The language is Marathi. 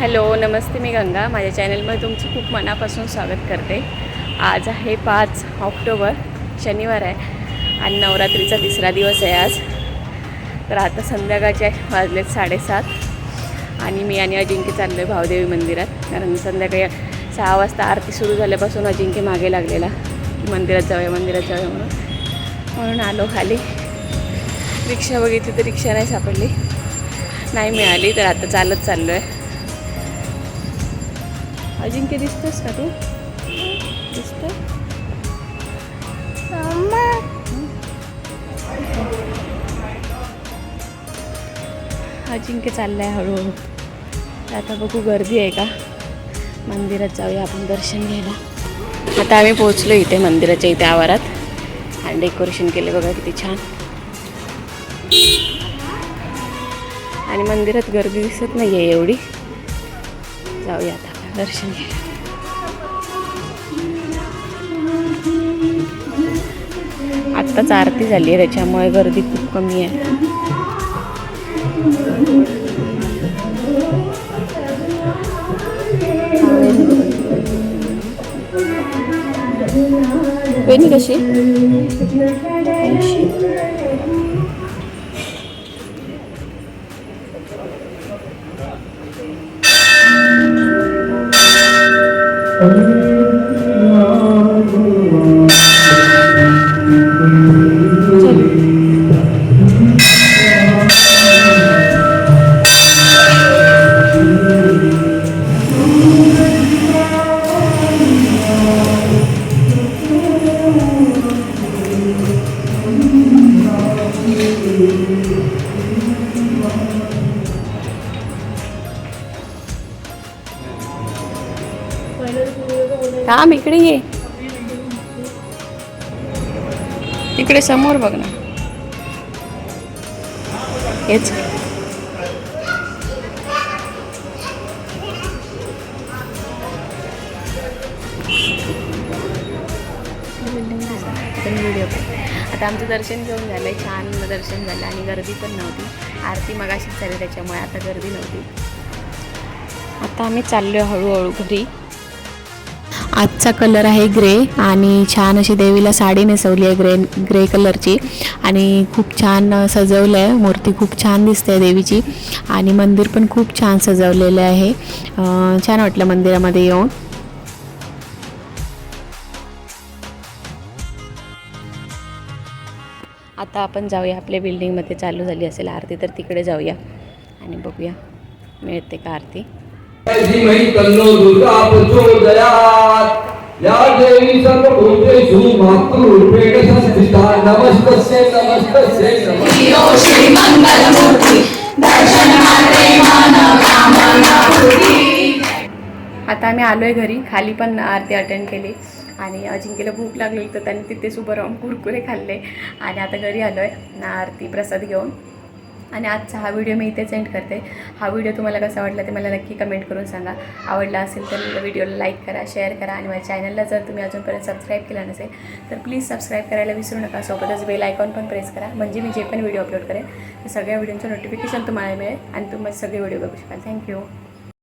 हॅलो नमस्ते मी गंगा. माझ्या चॅनलमध्ये तुमचं खूप मनापासून स्वागत करते. आज आहे पाच ऑक्टोबर शनिवार आहे आणि नवरात्रीचा तिसरा दिवस आहे आज. तर आता संध्याकाळचे वाजलेत साडेसात आणि मी आणि अजिंक्य चाललो आहे भावदेवी मंदिरात. कारण संध्याकाळी सहा वाजता आरती सुरू झाल्यापासून अजिंक्य मागे लागलेला. मंदिरात जाऊया मंदिरात जाऊया म्हणून. म्हणून आलो खाली. रिक्षा बघितली तर रिक्षा नाही सापडली. नाही मिळाली तर आता चालत चाललो आहे अजिंक्य दिसतोस का तू? दिसतो अजिंक्य चाललं आहे हळूहळू. आता बघू गर्दी आहे का? मंदिरात जाऊया आपण दर्शन घ्यायला. आता आम्ही पोहोचलो इथे मंदिराच्या इथे आवारात. आणि डेकोरेशन केले बघा किती छान. आणि मंदिरात गर्दी दिसत नाही आहे एवढी. जाऊया आता. दर्शन. घ्यायला आत्ताच आरती झाली आहे त्याच्यामुळे गर्दी खूप कमी आहे. वेणी कशी? Amen. थांब इकडे ये. इकडे समोर बघ ना. हेच. व्हिडिओ आता आमचं दर्शन घेऊन झालं छान दर्शन झालं आणि गर्दी पण नव्हती. आरती मगाशीच झाली त्याच्यामुळे आता गर्दी नव्हती. आता आम्ही चाललो हळूहळू घरी. आजचा कलर आहे ग्रे आणि छान अशी देवीला साडी नेसवली आहे ग्रे ग्रे कलरची. आणि खूप छान सजवलं आहे मूर्ती खूप छान दिसते देवीची. आणि मंदिर पण खूप छान सजवलेलं आहे. छान वाटलं मंदिरामध्ये येऊन. आता आपण जाऊया. आपल्या बिल्डिंगमध्ये चालू झाली असेल आरती तर तिकडे जाऊया. आणि बघूया. मिळते का आरती? मातृरूपेण संस्थिता नमस्तस्यै नमस्तस्यै नमः आता आम्ही आलो आहे घरी खाली पण आरती अटेंड केली. आणि अजिंक्यला भूक लागली तर त्यांनी तिथेच उभं राहून कुरकुरे खाल्ले. आणि आता घरी आलो आहे आरती प्रसाद घेऊन. आणि आजचा हा व्हिडिओ मी इथेच एंड करते. हा व्हिडिओ तुम्हाला कसा वाटला ते मला नक्की कमेंट करून सांगा. आवडला असेल तर व्हिडिओला लाईक करा शेअर करा आणि माझ्या चॅनलला जर तुम्ही अजूनपर्यंत सबस्क्राईब केला नसेल तर प्लीज सबस्क्राईब करायला विसरू नका. सोबतच बेल आयकॉन पण प्रेस करा. म्हणजे मी जे पण व्हिडिओ अपलोड करेन सगळ्या व्हिडिओचं नोटिफिकेशन तुम्हाला मिळेल आणि तुम्ही सगळे व्हिडिओ बघू शकाल. थँक्यू